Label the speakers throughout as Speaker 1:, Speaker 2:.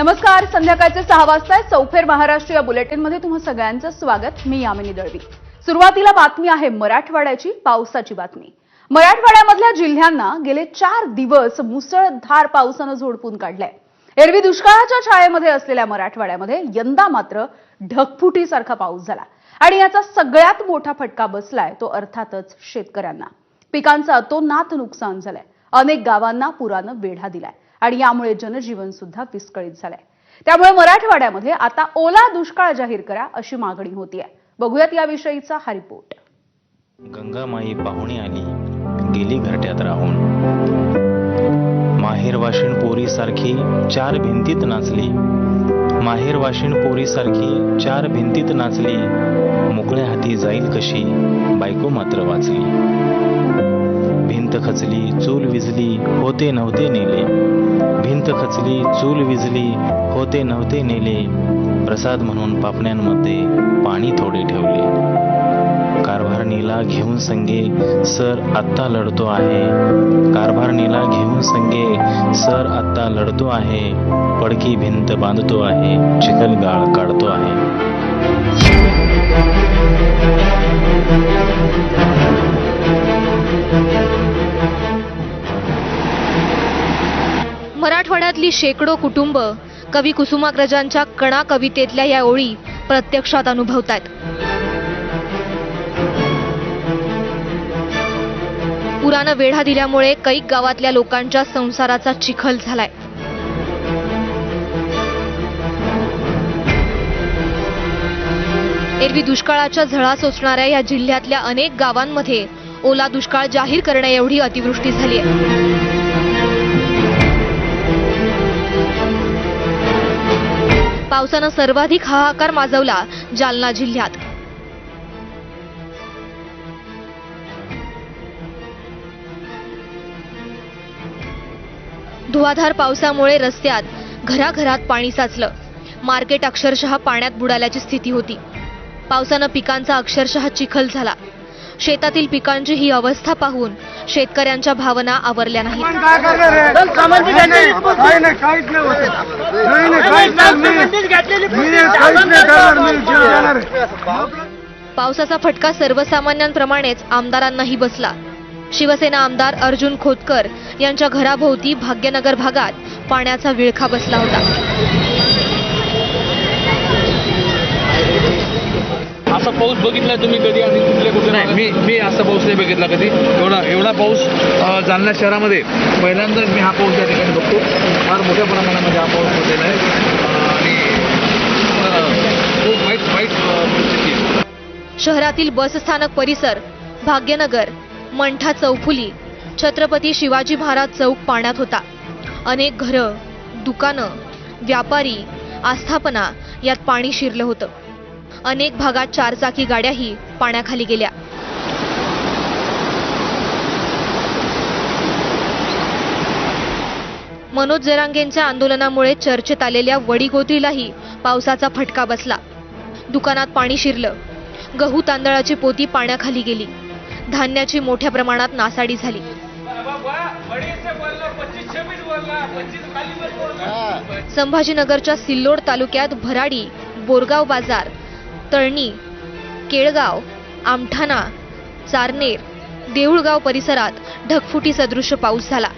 Speaker 1: नमस्कार संध्याकाळचे सहा वाजता चौफेर महाराष्ट्र या बुलेटिनमध्ये तुम्हा सगळ्यांचं स्वागत. मी यामिनी दळवी. सुरुवातीला बातमी आहे मराठवाड्याची पावसाची बातमी. मराठवाड्यामधल्या जिल्ह्यांना गेले चार दिवस मुसळधार पावसानं झोडपून काढलंय. एरवी दुष्काळाच्या छायेमध्ये असलेल्या मराठवाड्यामध्ये यंदा मात्र ढगफुटीसारखा पाऊस झाला. आणि याचा सगळ्यात मोठा फटका बसलाय तो अर्थातच शेतकऱ्यांना. पिकांचं अतोनात नुकसान झालंय. अनेक गावांना पुरानं वेढा दिलाय. आणि यामुळे जनजीवन सुद्धा विस्कळीत झालंय. त्यामुळे मराठवाड्यामध्ये आता ओला दुष्काळ जाहीर करा अशी मागणी होतीये बघूयात याविषयीचा हा रिपोर्ट.
Speaker 2: गंगामाई पाहुणी आली गेली घरट्यात राहून. माहेर वाशिण पोरीसारखी चार भिंतीत नाचली. माहेर वाशिण पोरीसारखी चार भिंतीत नाचली. मोकळ्या हाती जाईल कशी बायको मात्र वाचली. भिंत खचली चूल विजली होते नव्हते नेले. भिंत खचली चूल विजली होते नव्हते नेले. प्रसाद म्हणून पापण्यांमध्ये पाणी थोडे ठेवले. कारभारणीला घेऊन संगे सर आत्ता लढतो आहे. कारभारणीला घेऊन संगे सर आत्ता लढतो आहे. पडकी भिंत बांधतो आहे चिखलगाळ काढतो आहे.
Speaker 3: मराठवाड्यातली शेकडो कुटुंब कवी कुसुमाग्रजांच्या कणा कवितेतल्या या ओळी प्रत्यक्षात अनुभवतायत. पुरानं वेढा दिल्यामुळे कैक गावातल्या लोकांच्या संसाराचा चिखल झालाय. एरवी दुष्काळाच्या झळा सोसणाऱ्या या जिल्ह्यातल्या अनेक गावांमध्ये ओला दुष्काळ जाहीर करण्याएवढी अतिवृष्टी झाली आहे पावसानं सर्वाधिक हाहाकार माजवला जालना जिल्ह्यात. धुवाधार पावसामुळे रस्त्यात घराघरात पाणी साचलं. मार्केट अक्षरशः पाण्यात बुडाल्याची स्थिती होती. पावसानं पिकांचा अक्षरशः चिखल झाला. शेतातील पिकांची ही अवस्था पाहून शेतकऱ्यांच्या भावना आवरल्या नाहीत. पावसाचा फटका सर्वसामान्यांप्रमाणेच आमदारांनाही बसला. शिवसेना आमदार अर्जुन खोतकर यांच्या घराभोवती भाग्यनगर भागात पाण्याचा विळखा बसला होता.
Speaker 4: असा पाऊस बघितला तुम्ही कधी आणि कुठल्या कुठे
Speaker 5: नाही मी मी असा पाऊस नाही बघितला कधी. एवढा एवढा पाऊस जालना शहरामध्ये. पहिल्यांदाच मी हा पाऊस या ठिकाणी बघतो फार मोठ्या प्रमाणामध्ये हा पाऊस पडलेला आहे. आणि खूप वाईट वाईट परिस्थिती आहे.
Speaker 3: शहरातील बसस्थानक परिसर भाग्यनगर मंठा चौफुली छत्रपती शिवाजी महाराज चौक पाण्यात होता. अनेक घरं दुकानं व्यापारी आस्थापना यात पाणी शिरलं होतं. अनेक भागात चारचाकी गाड्याही पाण्याखाली गेल्या. मनोज जरांगेंच्या आंदोलनामुळे चर्चेत आलेल्या वडीगोत्रीलाही पावसाचा फटका बसला. दुकानात पाणी शिरलं. गहू तांदळाची पोती पाण्याखाली गेली. धान्याची मोठ्या प्रमाणात नासाडी झाली. संभाजीनगरच्या सिल्लोड तालुक्यात भराडी बोरगाव बाजार तळणी केळगाव आमठाणा चारनेर देऊळगाव परिसरात ढगफुटी सदृश्य पाऊस झाला.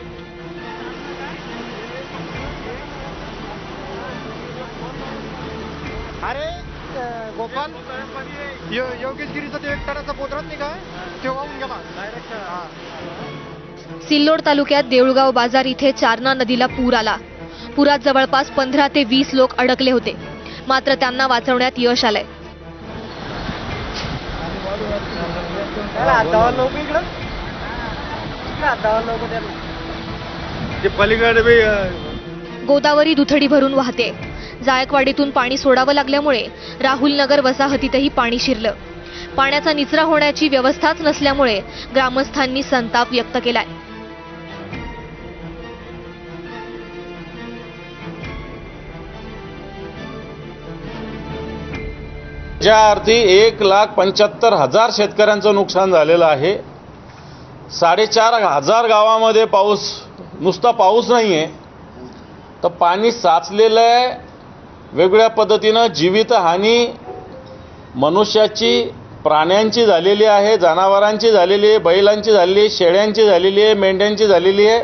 Speaker 6: अरे गोपाल यो- योगेशगिरीचा ते एक टनाचा पोतरात नाही का? गेला. डायरेक्ट
Speaker 3: सिल्लोड तालुक्यात देऊळगाव बाजार इथे चारणा नदीला पूर आला. पुरात जवळपास पंधरा ते वीस लोक अडकले होते. मात्र त्यांना वाचवण्यात यश आलंय.
Speaker 6: ते पलीकडे बी अं,
Speaker 3: गोदावरी दुथडी भरून वाहते. जायकवाडीतून पाणी सोडावं लागल्यामुळे राहुल नगर वसाहतीतही पाणी शिरलं. पाण्याचा निचरा होण्याची व्यवस्थाच नसल्यामुळे ग्रामस्थांनी संताप व्यक्त केलाय.
Speaker 7: ज्या अर्थी एक लाख पंच्याहत्तर हजार शेतकऱ्यांचं नुकसान झालेलं आहे. साडेचार हजार गावामध्ये पाऊस नुसता पाऊस नाही आहे तर पाणी साचलेलं आहे. वेगवेगळ्या पद्धतीनं जीवितहानी मनुष्याची प्राण्यांची झालेली आहे जनावरांची झालेली आहे बैलांची झालेली आहे शेळ्यांची झालेली आहे मेंढ्यांची झालेली आहे.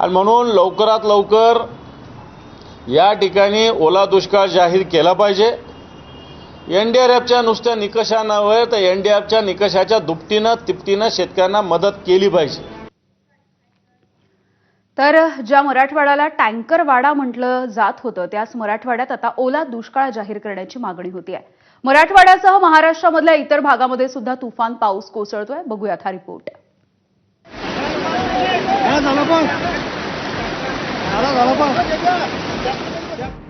Speaker 7: आणि म्हणून लवकरात लवकर या ठिकाणी ओला दुष्काळ जाहीर केला पाहिजे. एन डी आर एफच्या नुसत्या निकषांवर तर एन डी आर एफच्या निकषाच्या दुपटीनं तिपटीनं शेतकऱ्यांना मदत केली पाहिजे.
Speaker 1: तर ज्या मराठवाड्याला टँकर वाडा म्हटलं जात होतं त्याच मराठवाड्यात आता ओला दुष्काळ जाहीर करण्याची मागणी होती आहे. मराठवाड्यासह महाराष्ट्रामधल्या इतर भागामध्ये सुद्धा तुफान पाऊस कोसळतोय. बघूयात हा रिपोर्ट.
Speaker 6: झालं पण झालं झालं पण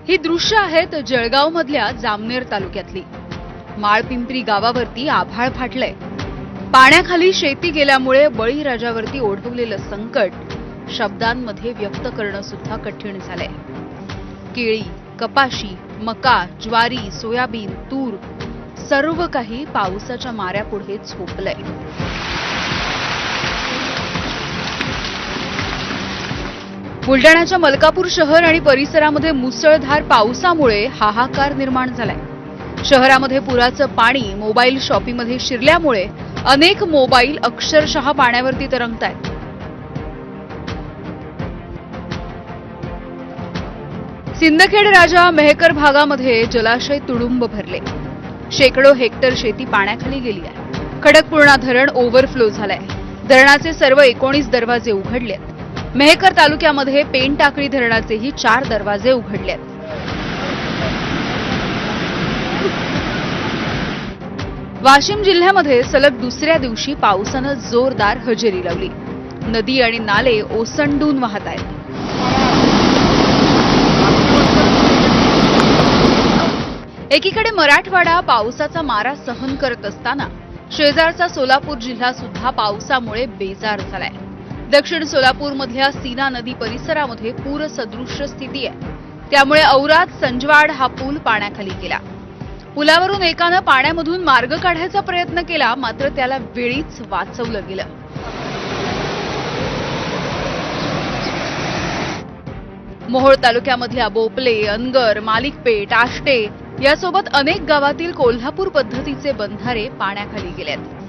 Speaker 1: ही दृश्य आहेत जळगाव मधल्या जामनेर तालुक्यातली. माळपिंपरी गावावरती आभाळ फाटलंय. पाण्याखाली शेती गेल्यामुळे बळीराजावरती ओढवलेलं संकट शब्दांमध्ये व्यक्त करणं सुद्धा कठीण झालंय. केळी कपाशी मका ज्वारी सोयाबीन तूर सर्व काही पावसाच्या माऱ्यापुढे झोपलंय. बुलडाण्याच्या मलकापूर शहर आणि परिसरामध्ये मुसळधार पावसामुळे हाहाकार निर्माण झालाय. शहरामध्ये पुराचं पाणी मोबाईल शॉपीमध्ये शिरल्यामुळे अनेक मोबाईल अक्षरशः पाण्यावरती तरंगतायत. सिंदखेड राजा मेहकर भागामध्ये जलाशय तुडुंब भरले. शेकडो हेक्टर शेती पाण्याखाली गेली आहे. खडकपूर्णा धरण ओव्हरफ्लो झालंय. धरणाचे सर्व एकोणीस दरवाजे उघडलेत. मेहकर तालुक्यामध्ये पेनटाकळी धरणाचेही चार दरवाजे उघडलेत. वाशिम जिल्ह्यामध्ये सलग दुसऱ्या दिवशी पावसानं जोरदार हजेरी लावली. नदी आणि नाले ओसंडून वाहत आहेत. एकीकडे मराठवाडा पावसाचा मारा सहन करत असताना शेजारचा सोलापूर जिल्हा सुद्धा पावसामुळे बेजार झालाय. दक्षिण सोलापूरमधल्या सीना नदी परिसरामध्ये पूरसदृश्य स्थिती आहे. त्यामुळे औरात संजवाड हा पूल पाण्याखाली गेला. पुलावरून एकानं पाण्यामधून मार्ग काढायचा प्रयत्न केला मात्र त्याला वेळीच वाचवलं गेलं. मोहोळ तालुक्यामधल्या बोपले अनगर मालिकपेठ आष्टे यासोबत अनेक गावातील कोल्हापूर पद्धतीचे बंधारे पाण्याखाली गेलेत.